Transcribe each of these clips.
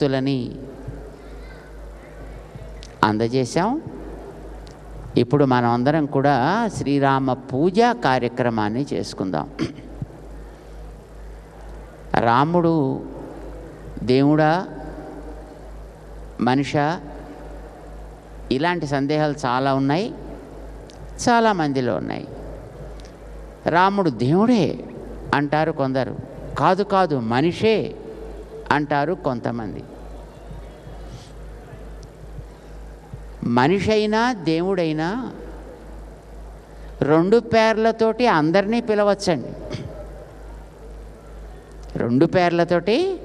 శక్తులని అందజేశాం. ఇప్పుడు మనం అందరం కూడా శ్రీరామ పూజ కార్యక్రమాన్ని చేసుకుందాం. రాముడు దేవుడా మనిష ఇలాంటి సందేహాలు చాలా ఉన్నాయి చాలా మందిలో ఉన్నాయి. రాముడు దేవుడే అంటారు కొందరు కాదు కాదు మనిషే అంటారు కొంతమంది. మనిషి అయినా దేవుడైనా రెండు పేర్లతోటి అందరినీ పిలవచ్చండి. రెండు పేర్లతోటి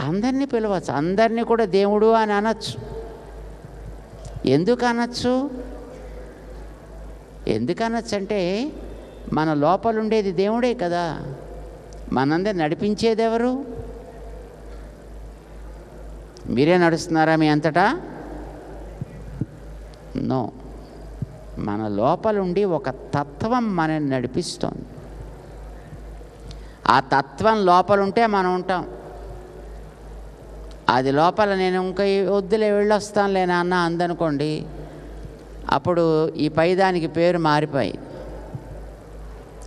అందరినీ పిలవచ్చు. అందరినీ కూడా దేవుడు అని అనొచ్చు. ఎందుకు అనొచ్చు? ఎందుకు అనొచ్చు అంటే మన లోపల ఉండేది దేవుడే కదా. మనందరి నడిపించేది ఎవరు మీరే నడుస్తున్నారా మీ అంతటా? నో మన లోపలుండి ఒక తత్వం మనని నడిపిస్తోంది. ఆ తత్వం లోపలుంటే మనం ఉంటాం. అది లోపల నేను ఇంకా వద్దులే వద్దులే వెళ్ళొస్తానులే నాన్న అందనుకోండి అప్పుడు ఈ పైదానికి పేరు మారిపోయి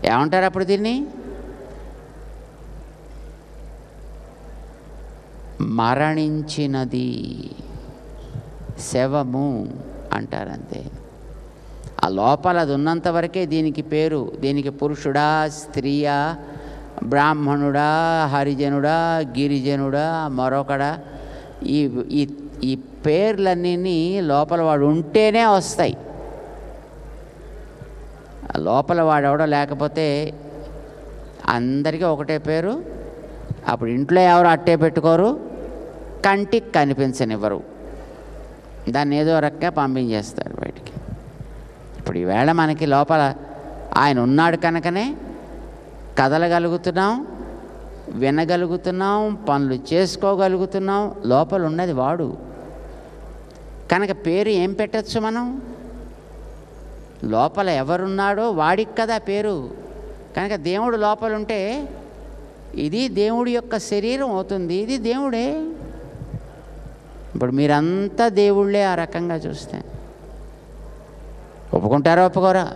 ఏమంటారు అప్పుడు దీన్ని? మరణించినది శవము. అంటారంతే. ఆ లోపల అది ఉన్నంత వరకే దీనికి పేరు దీనికి పురుషుడా స్త్రీయా బ్రాహ్మణుడా హరిజనుడా గిరిజనుడా మరొకడా ఈ ఈ ఈ పేర్లన్నీ లోపల వాడు ఉంటేనే వస్తాయి. లోపల వాడెవడో లేకపోతే అందరికీ ఒకటే పేరు అప్పుడు ఇంట్లో ఎవరు అట్టే పెట్టుకోరు కంటికి కనిపించనివ్వరు. దాన్ని ఏదో రకంగా పంపించేస్తారు బయటికి. ఇప్పుడు ఈవేళ మనకి లోపల ఆయన ఉన్నాడు కనుకనే కదలగలుగుతున్నాం వినగలుగుతున్నాం పనులు చేసుకోగలుగుతున్నాం లోపల ఉన్నది వాడు. కనుక పేరు ఏం పెట్టచ్చు మనం? లోపల ఎవరున్నాడో వాడికి కదా పేరు. కనుక దేవుడు లోపలుంటే ఇది దేవుడి యొక్క శరీరం అవుతుంది ఇది దేవుడే. ఇప్పుడు మీరంతా దేవుళ్ళే ఆ రకంగా చూస్తే. ఒప్పుకుంటారా ఒప్పుకోరా?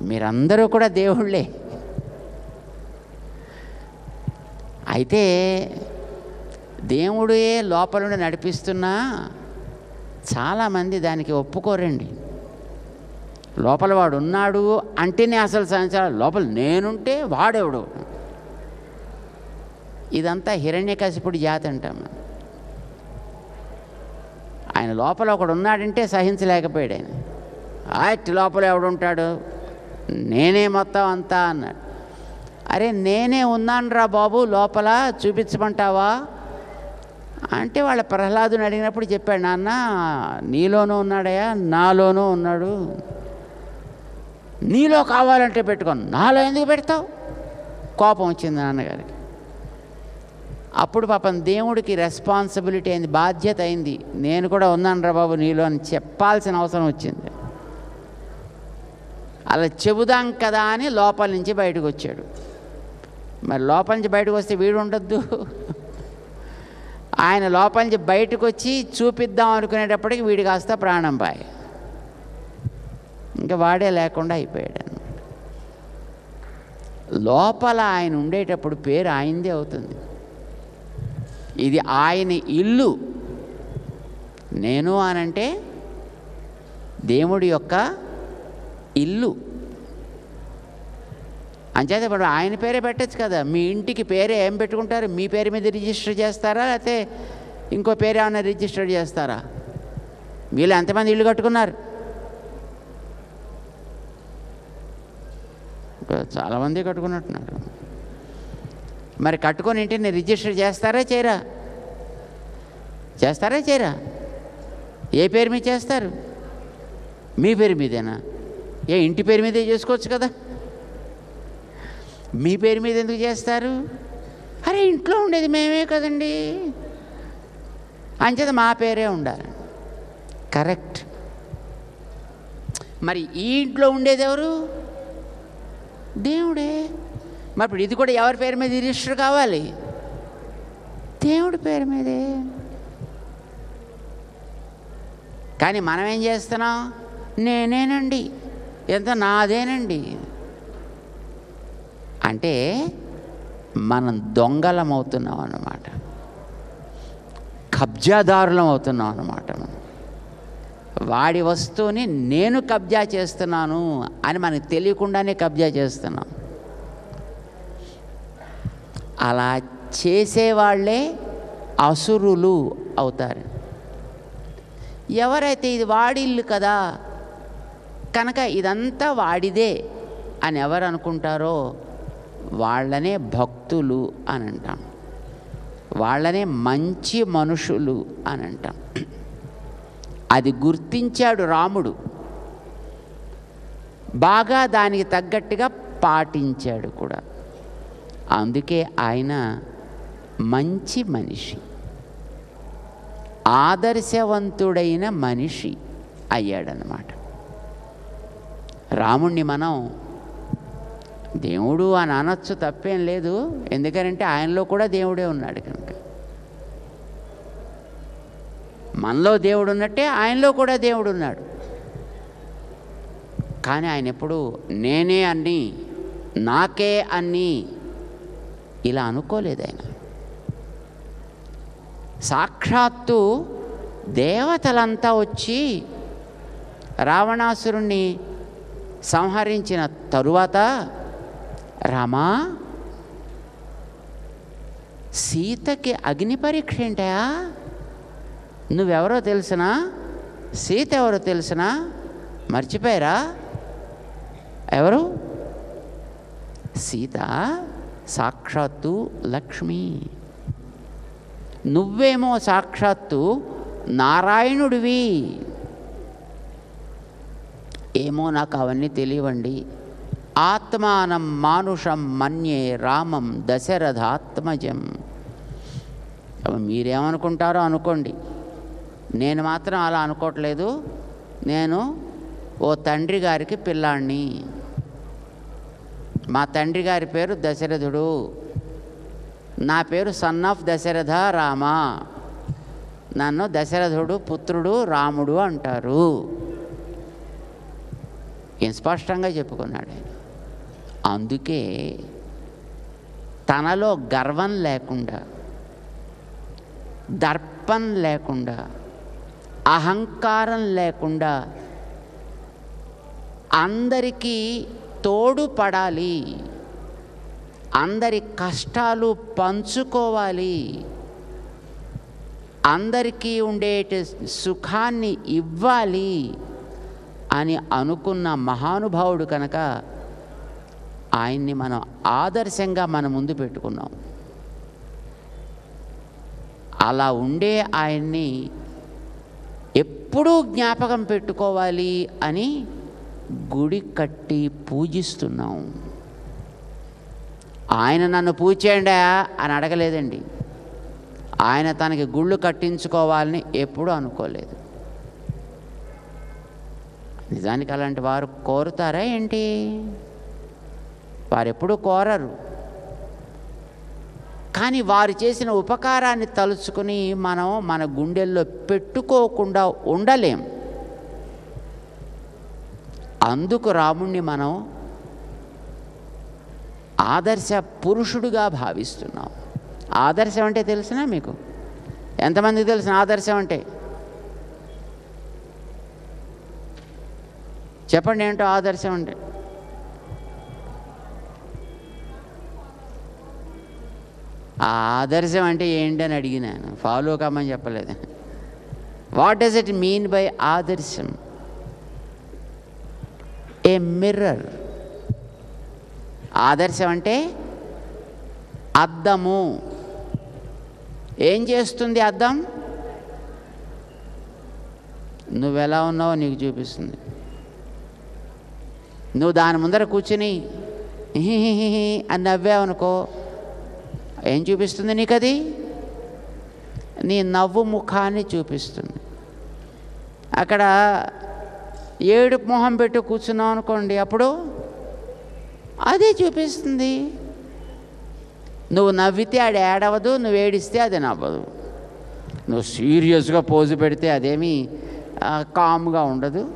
మీరందరూ కూడా దేవుళ్ళే. అయితే దేవుడే లోపలుండి నడిపిస్తున్నా చాలామంది దానికి ఒప్పుకోరండి. లోపల వాడు ఉన్నాడు అంటేనే అసలు సంచారం లోపల నేనుంటే వాడెవడు? ఇదంతా హిరణ్యకశిపుడి జాతి అంటాం మనం. ఆయన లోపల ఒకడు ఉన్నాడంటే సహించలేకపోయాడు ఆయన. ఆయట్ లోపల ఎవడుంటాడు? నేనే మొత్తం అంతా అన్నాడు. అరే నేనే ఉన్నానురా బాబు లోపల చూపించమంటావా? అంటే వాళ్ళ ప్రహ్లాదుని అడిగినప్పుడు చెప్పాడు నాన్న నీలోనూ ఉన్నాడయా నాలోనూ ఉన్నాడు. నీలో కావాలంటే పెట్టుకోను నాలో ఎందుకు పెడతావు? కోపం వచ్చింది నాన్నగారికి. అప్పుడు పాపం దేవుడికి రెస్పాన్సిబిలిటీ అయింది బాధ్యత అయింది. నేను కూడా ఉన్నాను రా బాబు నీలో అని చెప్పాల్సిన అవసరం వచ్చింది. అలా చెబుదాం కదా అని లోపల నుంచి బయటకు వచ్చాడు. మరి లోపల నుంచి బయటకు వస్తే వీడు ఉండొద్దు. ఆయన లోపల నుంచి బయటకు వచ్చి చూపిద్దాం అనుకునేటప్పటికి వీడి కాస్త ప్రాణం పాయ. ఇంకా వాడే లేకుండా అయిపోయాడు లోపల ఆయన ఉండేటప్పుడు పేరు ఆయనదే అవుతుంది. ఇది ఆయన ఇల్లు. నేను అనంటే దేవుడి యొక్క ఇల్లు. అంచేత ఇప్పుడు ఆయన పేరే పెట్టచ్చు కదా. మీ ఇంటికి పేరే ఏం పెట్టుకుంటారు? మీ పేరు మీద రిజిస్టర్ చేస్తారా? లేకపోతే ఇంకో పేరు ఏమైనా రిజిస్టర్ చేస్తారా? వీళ్ళు ఎంతమంది ఇల్లు కట్టుకున్నారు? చాలామంది కట్టుకున్నట్టున్నారు. మరి కట్టుకొని ఇంటిని రిజిస్టర్ చేస్తారా చేయరా? చేస్తారా చేయరా? ఏ పేరు మీద చేస్తారు? మీ పేరు మీదేనా? ఏ ఇంటి పేరు మీదే చేసుకోవచ్చు కదా? మీ పేరు మీద ఎందుకు చేస్తారు? అరే ఇంట్లో ఉండేది మేమే కదండి. అంచేత మా పేరే ఉండాలి. కరెక్ట్. మరి ఈ ఇంట్లో ఉండేది ఎవరు? దేవుడే. మరి ఇప్పుడు ఇది కూడా ఎవరి పేరు మీద రిజిస్టర్ కావాలి? దేవుడి పేరు మీదే. కానీ మనం ఏం చేస్తున్నాం? నేనేనండి. ఎంత నాదేనండి. అంటే మనం దొంగలం అవుతున్నాం అన్నమాట కబ్జాదారులం అవుతున్నాం అన్నమాట మనం. వాడి వస్తువుని నేను కబ్జా చేస్తున్నాను అని మనకు తెలియకుండానే కబ్జా చేస్తున్నాం. అలా చేసేవాళ్ళే అసురులు అవుతారు. ఎవరైతే ఇది వాడిల్లు కదా కనుక ఇదంతా వాడిదే అని ఎవరు అనుకుంటారో వాళ్ళనే భక్తులు అని అంటాం. వాళ్ళనే మంచి మనుషులు అని అంటాం. అది గుర్తించాడు రాముడు. బాగా దానికి తగ్గట్టుగా పాటించాడు కూడా. అందుకే ఆయన మంచి మనిషి. ఆదర్శవంతుడైన మనిషి అయ్యాడనమాట రాముణ్ణి మనం దేవుడు అని అనొచ్చు తప్పేం లేదు. ఎందుకంటే ఆయనలో కూడా దేవుడే ఉన్నాడు కనుక. మనలో దేవుడు ఉన్నట్టే ఆయనలో కూడా దేవుడు ఉన్నాడు. కానీ ఆయన ఎప్పుడు నేనే అన్ని నాకే అన్నీ ఇలా అనుకోలేదు ఆయన. సాక్షాత్తు దేవతలంతా వచ్చి రావణాసురుణ్ణి సంహరించిన తరువాత రామా సీతకి అగ్ని పరీక్ష ఏంటయా? నువ్వెవరో తెలిసినా సీత ఎవరో తెలిసినా మర్చిపోయారా? ఎవరు? సీత సాక్షాత్తు లక్ష్మి. నువ్వేమో సాక్షాత్తు నారాయణుడివి. ఏమో నాకు అవన్నీ తెలియవండి. ఆత్మానం మానుషం మన్యే రామం దశరథాత్మజం. మీరేమనుకుంటారో అనుకోండి. నేను మాత్రం అలా అనుకోవట్లేదు. నేను ఓ తండ్రి గారికి పిల్లాడిని మా తండ్రి గారి పేరు దశరథుడు. నా పేరు సన్ ఆఫ్ దశరథ రామ. నన్ను దశరథుడు పుత్రుడు రాముడు అంటారు. ఏం స్పష్టంగా చెప్పుకున్నాడు? ఆయన అందుకే తనలో గర్వం లేకుండా దర్పం లేకుండా అహంకారం లేకుండా అందరికీ తోడుపడాలి. అందరి కష్టాలు పంచుకోవాలి. అందరికీ ఉండే సుఖాన్ని ఇవ్వాలి అని అనుకున్న మహానుభావుడు కనుక ఆయన్ని మనం ఆదర్శంగా మన ముందు పెట్టుకున్నాం. అలా ఉండే ఆయన్ని ఎప్పుడూ జ్ఞాపకం పెట్టుకోవాలి అని గుడి కట్టి పూజిస్తున్నాం. ఆయన నన్ను పూజ అని అడగలేదండి. ఆయన తనకి గుళ్ళు కట్టించుకోవాలని ఎప్పుడూ అనుకోలేదు. నిజానికి అలాంటి వారు కోరుతారా ఏంటి? వారు ఎప్పుడూ కోరరు. కానీ వారు చేసిన ఉపకారాన్ని తలుచుకుని మనం మన గుండెల్లో పెట్టుకోకుండా ఉండలేం. అందుకు రాముణ్ణి మనం ఆదర్శ పురుషుడుగా భావిస్తున్నాం ఆదర్శం అంటే తెలిసినా మీకు? ఎంతమందికి తెలిసిన ఆదర్శం అంటే? చెప్పండి ఏంటో ఆదర్శం అంటే? ఆ ఆదర్శం అంటే ఏంటని అడిగినాను ఫాలో కమ్మని చెప్పలేదు. What does it mean by ఆదర్శం? ఏ మిర్రర్ ఆదర్శం అంటే అద్దము. ఏం చేస్తుంది అద్దం? నువ్వెలా ఉన్నావో నీకు చూపిస్తుంది. నువ్వు దాని ముందర కూర్చుని అని నవ్వావనుకో ఏం చూపిస్తుంది నీకు అది నీ నవ్వు ముఖాన్ని చూపిస్తుంది. అక్కడ ఏడు మొహం పెట్టి కూర్చున్నావు అనుకోండి అప్పుడు అదే చూపిస్తుంది. నువ్వు నవ్వితే ఆడు ఏడవదు నువ్వు ఏడిస్తే అది నవ్వదు. నువ్వు సీరియస్గా పోజు పెడితే అదేమీ కామ్గా ఉండదు.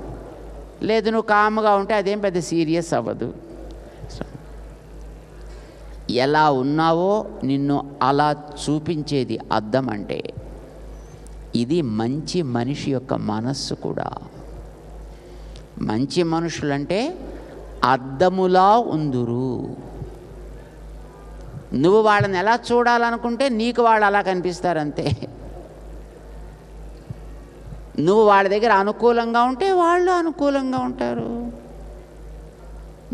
లేదు నువ్వు కామ్గా ఉంటే అదేం పెద్ద సీరియస్ అవ్వదు. సో, ఎలా ఉన్నావో నిన్ను అలా చూపించేది అర్థం అంటే ఇది మంచి మనిషి యొక్క మనస్సు కూడా. మంచి మనుషులంటే అద్దములా ఉందురు. నువ్వు వాళ్ళని ఎలా చూడాలనుకుంటే నీకు వాళ్ళు అలా కనిపిస్తారంతే. నువ్వు వాళ్ళ దగ్గర అనుకూలంగా ఉంటే వాళ్ళు అనుకూలంగా ఉంటారు.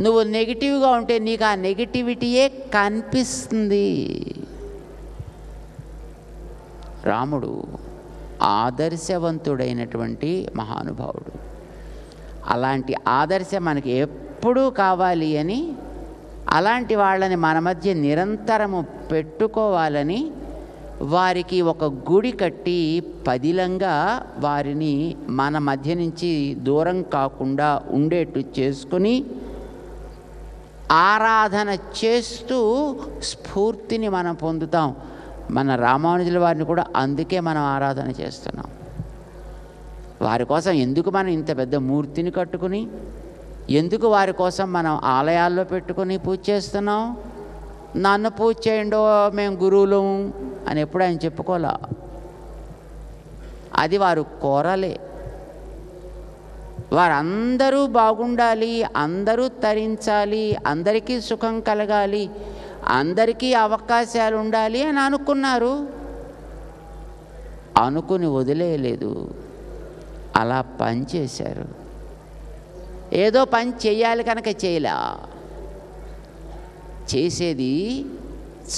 నువ్వు నెగిటివ్గా ఉంటే నీకు ఆ నెగిటివిటీయే కనిపిస్తుంది. రాముడు ఆదర్శవంతుడైనటువంటి మహానుభావుడు. అలాంటి ఆదర్శం మనకి ఎప్పుడూ కావాలి అని అలాంటి వాళ్ళని మన మధ్య నిరంతరము పెట్టుకోవాలని వారికి ఒక గుడి కట్టి పదిలంగా వారిని మన మధ్య నుంచి దూరం కాకుండా ఉండేట్టు చేసుకుని ఆరాధన చేస్తూ స్ఫూర్తిని మనం పొందుతాం. మన రామానుజుల వారిని కూడా అందుకే మనం ఆరాధన చేస్తున్నాం. వారి కోసం ఎందుకు మనం ఇంత పెద్ద మూర్తిని కట్టుకుని ఎందుకు వారి కోసం మనం ఆలయాల్లో పెట్టుకుని పూజ చేస్తున్నాం? నన్ను పూజ చేయండో మేము గురువులం అని ఎప్పుడు ఆయన చెప్పుకోలే. అది వారు కోరలే. వారందరూ బాగుండాలి అందరూ తరించాలి అందరికీ సుఖం కలగాలి అందరికీ అవకాశాలు ఉండాలి అని అనుకున్నారు. అనుకుని వదిలేయలేదు. అలా పనిచేశారు ఏదో పని చేయాలి కనుక చేయలా. చేసేది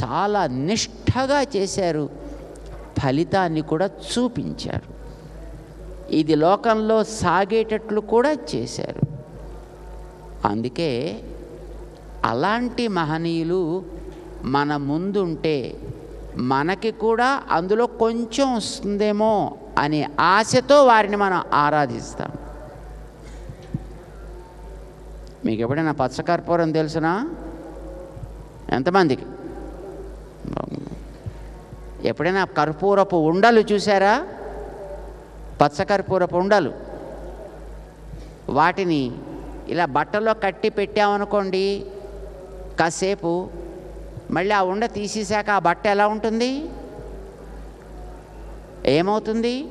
చాలా నిష్ఠగా చేశారు. ఫలితాన్ని కూడా చూపించారు. ఇది లోకంలో సాగేటట్లు కూడా చేశారు. అందుకే అలాంటి మహనీయులు మన ముందుంటే మనకి కూడా అందులో కొంచెం వస్తుందేమో అనే ఆశతో వారిని మనం ఆరాధిస్తాం. మీకు ఎప్పుడైనా పచ్చకర్పూరం తెలుసునా? ఎంతమందికి? ఎప్పుడైనా కర్పూరపు ఉండలు చూసారా పచ్చకర్పూరపు ఉండలు. వాటిని ఇలా బట్టలో కట్టి పెట్టామనుకోండి కాసేపు మళ్ళీ ఆ ఉండ తీసేశాక ఆ బట్ట ఎలా ఉంటుంది? ఏమవుతుంది?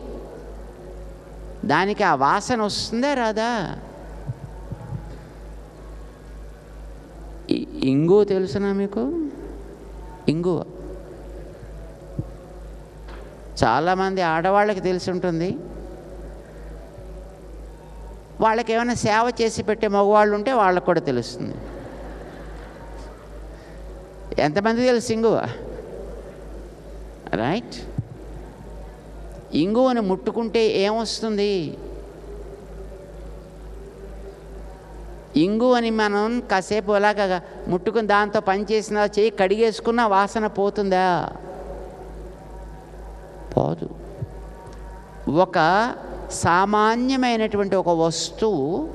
దానికి ఆ వాసన వస్తుందా రాదా? ఇంగువ ఇంగు తెలుసునా మీకు? ఇంగువ. చాలామంది ఆడవాళ్ళకి తెలిసి ఉంటుంది వాళ్ళకి ఏమైనా సేవ చేసి పెట్టే మగవాళ్ళు ఉంటే వాళ్ళకు కూడా తెలుస్తుంది. ఎంతమంది తెలుసు ఇంగువ? రైట్. ఇంగువని ముట్టుకుంటే ఏమొస్తుంది? ఇంగు అని మనం కాసేపు అలాగ ముట్టుకుని దాంతో పని చేసిన చేయి కడిగేసుకున్న వాసన పోతుందా? పోదు. ఒక సామాన్యమైనటువంటి ఒక వస్తువు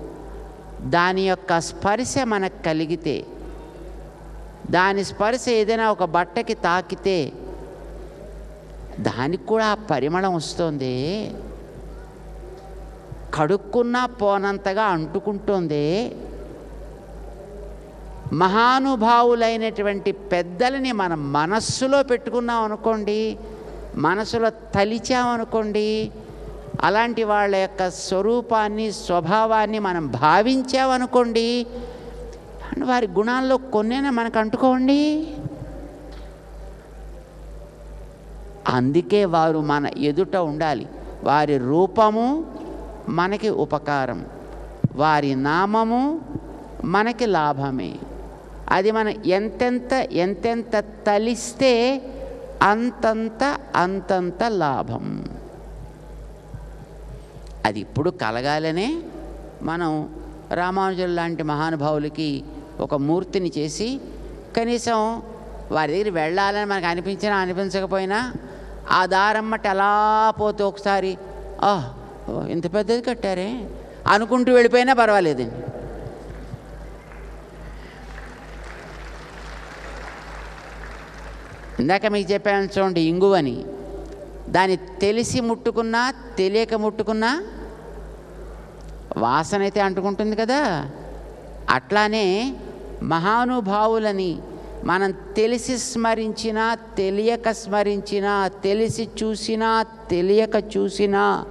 దాని యొక్క స్పర్శ మనకు కలిగితే దాని స్పర్శ ఏదైనా ఒక బట్టకి తాకితే దానికి కూడా ఆ పరిమళం వస్తుంది. కడుక్కున్నా పోనంతగా అంటుకుంటోంది. మహానుభావులైనటువంటి పెద్దలని మన మనస్సులో పెట్టుకున్నాం అనుకోండి మనసులో తలిచామనుకోండి అలాంటి వాళ్ళ యొక్క స్వరూపాన్ని స్వభావాన్ని మనం భావించామనుకోండి వారి గుణాల్లో కొన్నైనా మనకు అంటుకోండి అందుకే వారు మన ఎదుట ఉండాలి. వారి రూపము మనకి ఉపకారం. వారి నామము మనకి లాభమే. అది మనం ఎంతెంత ఎంతెంత తలిస్తే అంతంత అంతంత లాభం. అది ఇప్పుడు కలగాలనే మనం రామానుజులు లాంటి మహానుభావులకి ఒక మూర్తిని చేసి కనీసం వారి దగ్గర వెళ్ళాలని మనకు అనిపించినా అనిపించకపోయినా ఆ దారమ్మట ఎలా పోతే ఒకసారి "ఆహ్, ఇంత పెద్దది కట్టారే? అనుకుంటూ వెళ్ళిపోయినా పర్వాలేదండి. ఇందాక మీకు చెప్పాను చూడండి ఇంగువని. దాన్ని తెలిసి ముట్టుకున్నా తెలియక ముట్టుకున్నా వాసన అయితే అంటుకుంటుంది కదా. అట్లానే మహానుభావులని మనం తెలిసి స్మరించినా తెలియక స్మరించినా తెలిసి చూసినా తెలియక చూసినా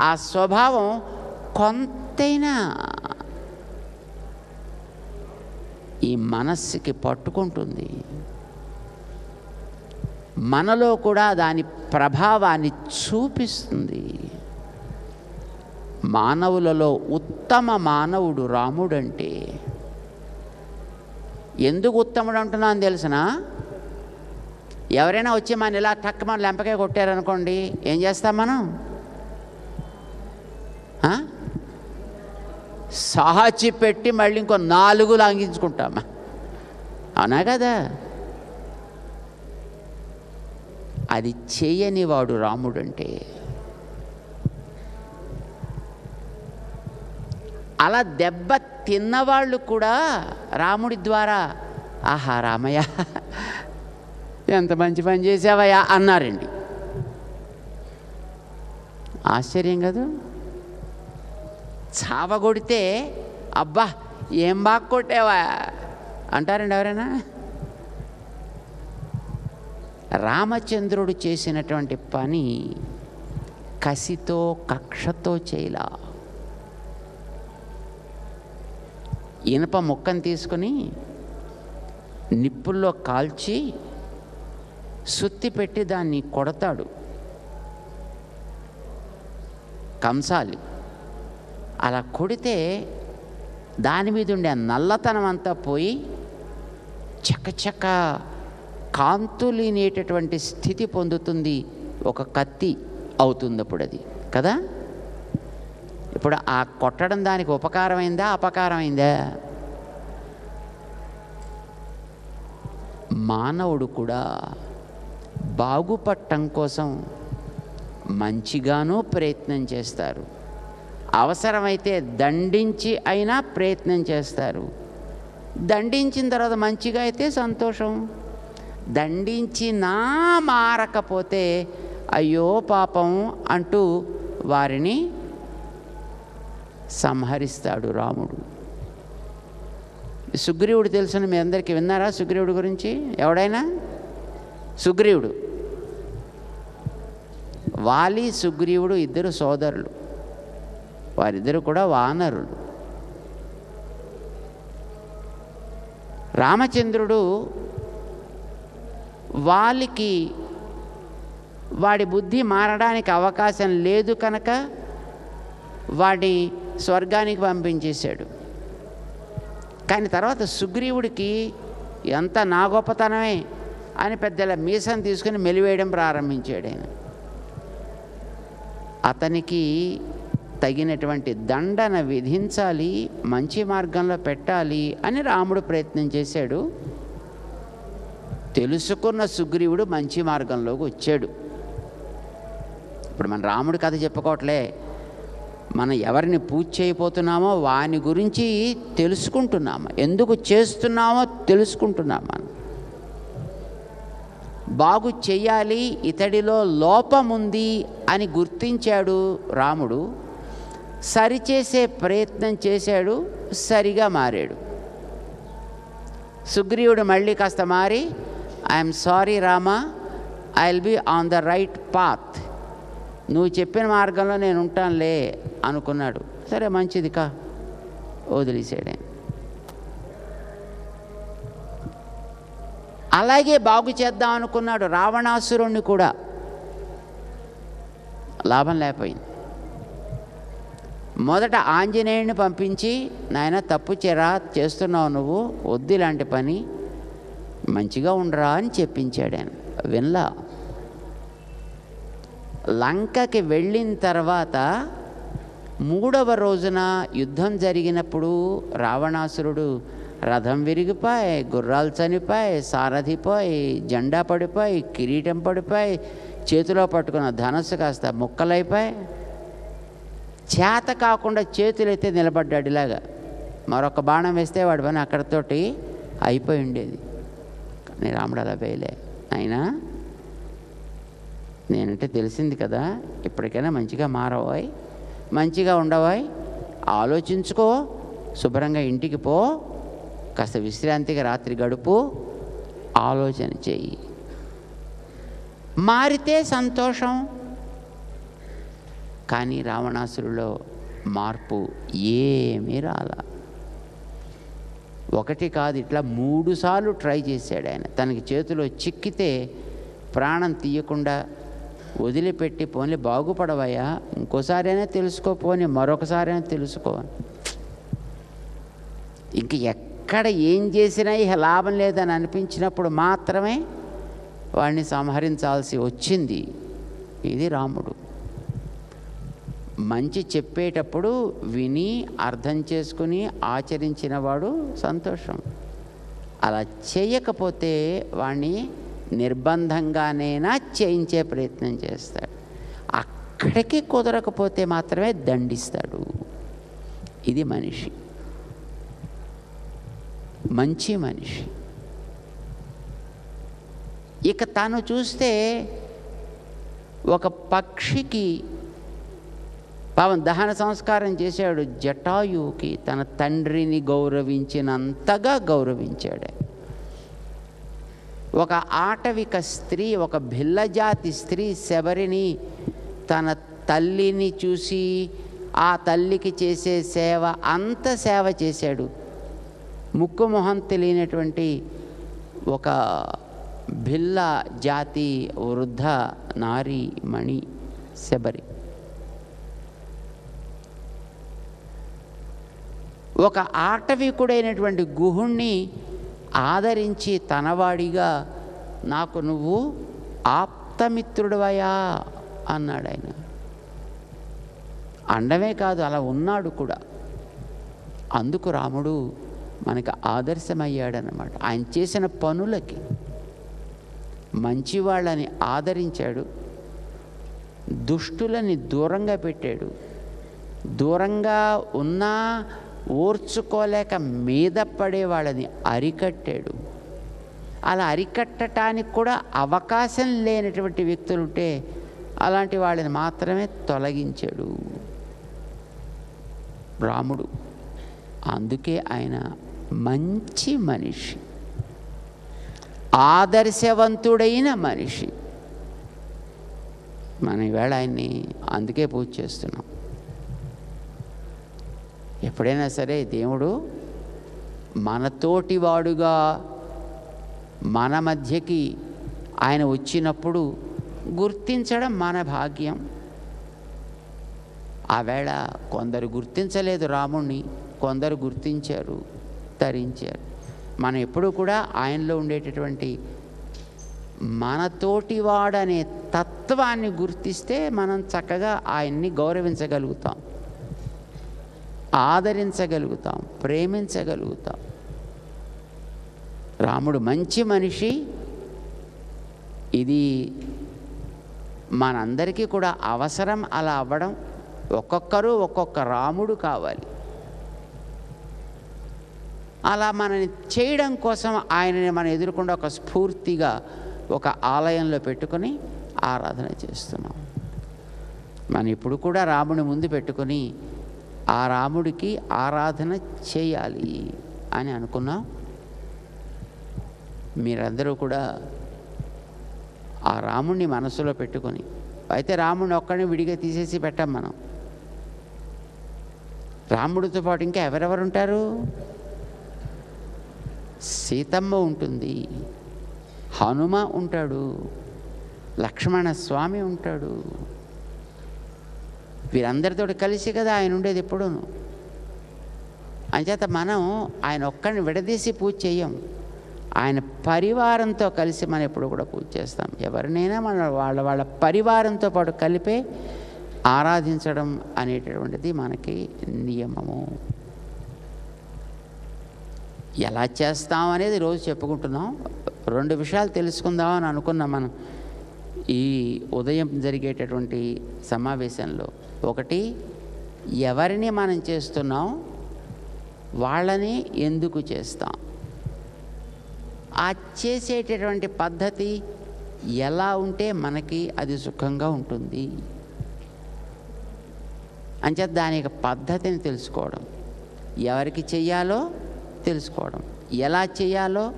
ఆ స్వభావం కొంతైనా ఈ మనస్సుకి పట్టుకుంటుంది. మనలో కూడా దాని ప్రభావాన్ని చూపిస్తుంది. మానవులలో ఉత్తమ మానవుడు రాముడంటే ఎందుకు ఉత్తముడు అంటున్నా అని తెలిసిన? ఎవరైనా వచ్చి మన ఇలా టక్ మన లెంపకాయ కొట్టారనుకోండి ఏం చేస్తాం మనం? సాచి పెట్టి మళ్ళీ ఇంకో నాలుగు లాంఘించుకుంటామా అవునా కదా? అది చేయని వాడు రాముడంటే. అలా దెబ్బ తిన్నవాళ్ళు కూడా రాముడి ద్వారా ఆహా రామయ్య ఎంత మంచి పని చేసావయ్యా అన్నారండి. ఆశ్చర్యం కదా? చావగొడితే అబ్బా ఏం బాగా కొట్టావా? అంటారండి ఎవరైనా? రామచంద్రుడు చేసినటువంటి పని కసితో కక్షతో చేయలా. ఇనప ముక్కను తీసుకుని నిప్పుల్లో కాల్చి సుత్తి పెట్టి దాన్ని కొడతాడు. కంసాలి. అలా కొడితే దాని మీద ఉండే నల్లతనం అంతా పోయి చకచక కాంతులేనేటటువంటి స్థితి పొందుతుంది. ఒక కత్తి అవుతుంది అప్పుడు అది కదా? ఇప్పుడు ఆ కొట్టడం దానికి ఉపకారమైందా అపకారమైందా? మానవుడు కూడా బాగుపట్టం కోసం మంచిగానూ ప్రయత్నం చేస్తారు. అవసరమైతే దండించి అయినా ప్రయత్నం చేస్తారు. దండించిన తర్వాత మంచిగా అయితే సంతోషం. దండించినా మారకపోతే అయ్యో పాపం అంటూ వారిని సంహరిస్తాడు రాముడు. సుగ్రీవుడు తెలుసును మీ అందరికీ విన్నారా సుగ్రీవుడు గురించి? ఎవడైనా? సుగ్రీవుడు. వాలి సుగ్రీవుడు ఇద్దరు సోదరులు. వారిద్దరు కూడా వానరులు. రామచంద్రుడు వాలికి వాడి బుద్ధి మారడానికి అవకాశం లేదు కనుక వాడిని స్వర్గానికి పంపించేశాడు. కానీ తర్వాత సుగ్రీవుడికి ఎంత నా గొప్పతనమే అని పెద్దల మీసం తీసుకుని మెలివేయడం ప్రారంభించాడు ఆయన. అతనికి తగినటువంటి దండన విధించాలి మంచి మార్గంలో పెట్టాలి అని రాముడు ప్రయత్నం చేశాడు. తెలుసుకున్న సుగ్రీవుడు మంచి మార్గంలోకి వచ్చాడు. ఇప్పుడు మన రాముడి కథ చెప్పుకోవట్లే. మనం ఎవరిని పూజ చేయబోతున్నామో వాని గురించి తెలుసుకుంటున్నాము. ఎందుకు చేస్తున్నామో తెలుసుకుంటున్నాము మనం. బాగు చెయ్యాలి ఇతడిలో లోపముంది అని గుర్తించాడు రాముడు. సరిచేసే ప్రయత్నం చేశాడు సరిగా మారాడు. సుగ్రీవుడు మళ్ళీ కాస్త మారి I'm sorry Rama I will be on the right path నువ్వు చెప్పిన మార్గంలో నేను ఉంటానులే అనుకున్నాడు. సరే మంచిది కా వదిలేసాడే అలాగే బాగు చేద్దాం అనుకున్నాడు రావణాసురుణ్ణి కూడా. లాభం లేకపోయింది. మొదట ఆంజనేయుని పంపించి నాయన తప్పు చెరా చేస్తున్నావు నువ్వు వద్దు ఇలాంటి పని మంచిగా ఉండరా అని చెప్పించాడు ఆయన. వినలా? లంకకి వెళ్ళిన తర్వాత మూడవ రోజున యుద్ధం జరిగినప్పుడు రావణాసురుడు రథం విరిగిపోయి గుర్రాలు చనిపోయి సారథిపోయి జెండా పడిపోయి కిరీటం పడిపోయి చేతిలో పట్టుకున్న ధనస్సు కాస్త ముక్కలైపోయి చేత కాకుండా చేతులైతే నిలబడ్డాడు ఇలాగా మరొక బాణం వేస్తే వాడి పని అక్కడతోటి అయిపోయి ఉండేది. కానీ రాముడు అలా వేయలే. అయినా నేనంటే తెలిసింది కదా ఇప్పటికైనా మంచిగా మారవాయి మంచిగా ఉండవాయి ఆలోచించుకో శుభ్రంగా ఇంటికి పో కాస్త విశ్రాంతిగా రాత్రి గడుపు ఆలోచన చెయ్యి. మారితే సంతోషం కానీ రావణాసురులో మార్పు ఏమీ రాలా. ఒకటి కాదు ఇట్లా మూడుసార్లు ట్రై చేశాడు ఆయన. తనకి చేతిలో చిక్కితే ప్రాణం తీయకుండా వదిలిపెట్టి పోనీ బాగుపడవయ్యా ఇంకోసారైనా తెలుసుకోపోని మరొకసారైనా తెలుసుకో. ఇంక ఎక్కడ ఏం చేసినా ఇక లాభం లేదని అనిపించినప్పుడు మాత్రమే వాడిని సంహరించాల్సి వచ్చింది. ఇది రాముడు. మంచి చెప్పేటప్పుడు విని అర్థం చేసుకుని ఆచరించిన వాడు సంతోషం. అలా చేయకపోతే వాణ్ణి నిర్బంధంగానైనా చేయించే ప్రయత్నం చేస్తాడు. అక్కడికి కుదరకపోతే మాత్రమే దండిస్తాడు. ఇది మనిషి. మంచి మనిషి. ఇక తను చూస్తే ఒక పక్షికి పాపం దహన సంస్కారం చేశాడు జటాయుకి తన తండ్రిని గౌరవించినంతగా గౌరవించాడు. ఒక ఆటవిక స్త్రీ ఒక భిల్లజాతి స్త్రీ శబరిని తన తల్లిని చూసి ఆ తల్లికి చేసే సేవ అంత సేవ చేశాడు. ముక్కు మొహం తెలియనటువంటి ఒక భిల్ల జాతి వృద్ధ నారి మణి శబరి. ఒక ఆటవికుడైనటువంటి గుహుణ్ణి ఆదరించి తనవాడిగా నాకు నువ్వు ఆప్తమిత్రుడవయా అన్నాడు ఆయన. అండమే కాదు అలా ఉన్నాడు కూడా. అందుకు రాముడు మనకు ఆదర్శమయ్యాడనమాట ఆయన చేసిన పనులకి మంచివాళ్ళని ఆదరించాడు దుష్టులని దూరంగా పెట్టాడు. దూరంగా ఉన్నా ఓర్చుకోలేక మీద పడే వాళ్ళని అరికట్టాడు. అలా అరికట్టడానికి కూడా అవకాశం లేనటువంటి వ్యక్తులు ఉంటే అలాంటి వాళ్ళని మాత్రమే తొలగించాడు. రాముడు. అందుకే ఆయన మంచి మనిషి. ఆదర్శవంతుడైన మనిషి. మనం ఈవేళ ఆయన్ని అందుకే పూజ చేస్తున్నాం. ఎప్పుడైనా సరే దేవుడు మనతోటి వాడుగా మన మధ్యకి ఆయన వచ్చినప్పుడు గుర్తించడం మన భాగ్యం. ఆవేళ కొందరు గుర్తించలేదు రాముణ్ణి కొందరు గుర్తించారు తరించారు. మనం ఎప్పుడూ కూడా ఆయనలో ఉండేటటువంటి మనతోటి వాడనే తత్వాన్ని గుర్తిస్తే మనం చక్కగా ఆయన్ని గౌరవించగలుగుతాం. ఆదరించగలుగుతాం ప్రేమించగలుగుతాం. రాముడు మంచి మనిషి. ఇది మనందరికీ కూడా అవసరం అలా అవ్వడం. ఒక్కొక్కరు ఒక్కొక్క రాముడు కావాలి. అలా మనని చేయడం కోసం ఆయనని మనం ఎదుర్కొండ ఒక స్ఫూర్తిగా ఒక ఆలయంలో పెట్టుకొని ఆరాధన చేస్తున్నాం. మనం ఇప్పుడు కూడా రాముని ముందు పెట్టుకొని ఆ రాముడికి ఆరాధన చేయాలి అని అనుకున్నాం. మీరందరూ కూడా ఆ రాముణ్ణి మనసులో పెట్టుకొని అయితే రాముడిని ఒక్కడిని విడిగా తీసేసి పెట్టాం మనం. రాముడితో పాటు ఇంకా ఎవరెవరు ఉంటారు? సీతమ్మ ఉంటుంది హనుమ ఉంటాడు లక్ష్మణ స్వామి ఉంటాడు వీరందరితో కలిసి కదా ఆయన ఉండేది ఎప్పుడూను. అంచేత మనం ఆయన ఒక్కడిని విడదీసి పూజ చేయం. ఆయన పరివారంతో కలిసి మనం ఎప్పుడు కూడా పూజ చేస్తాం. ఎవరినైనా మన వాళ్ళ వాళ్ళ పరివారంతో పాటు కలిపే ఆరాధించడం అనేటటువంటిది మనకి నియమము. ఎలా చేస్తాం అనేది రోజు చెప్పుకుంటున్నాం. రెండు విషయాలు తెలుసుకుందాం అని అనుకున్నాం మనం. ఈ ఉదయం జరిగేటటువంటి సమావేశంలో ఒకటి ఎవరిని మనం చేస్తున్నాం? వాళ్ళని ఎందుకు చేస్తాం? ఆ చేసేటటువంటి పద్ధతి ఎలా ఉంటే మనకి అది సుఖంగా ఉంటుంది? అంచేత దాని యొక్క పద్ధతిని తెలుసుకోవడం. ఎవరికి చెయ్యాలో తెలుసుకోవడం. ఎలా చేయాలో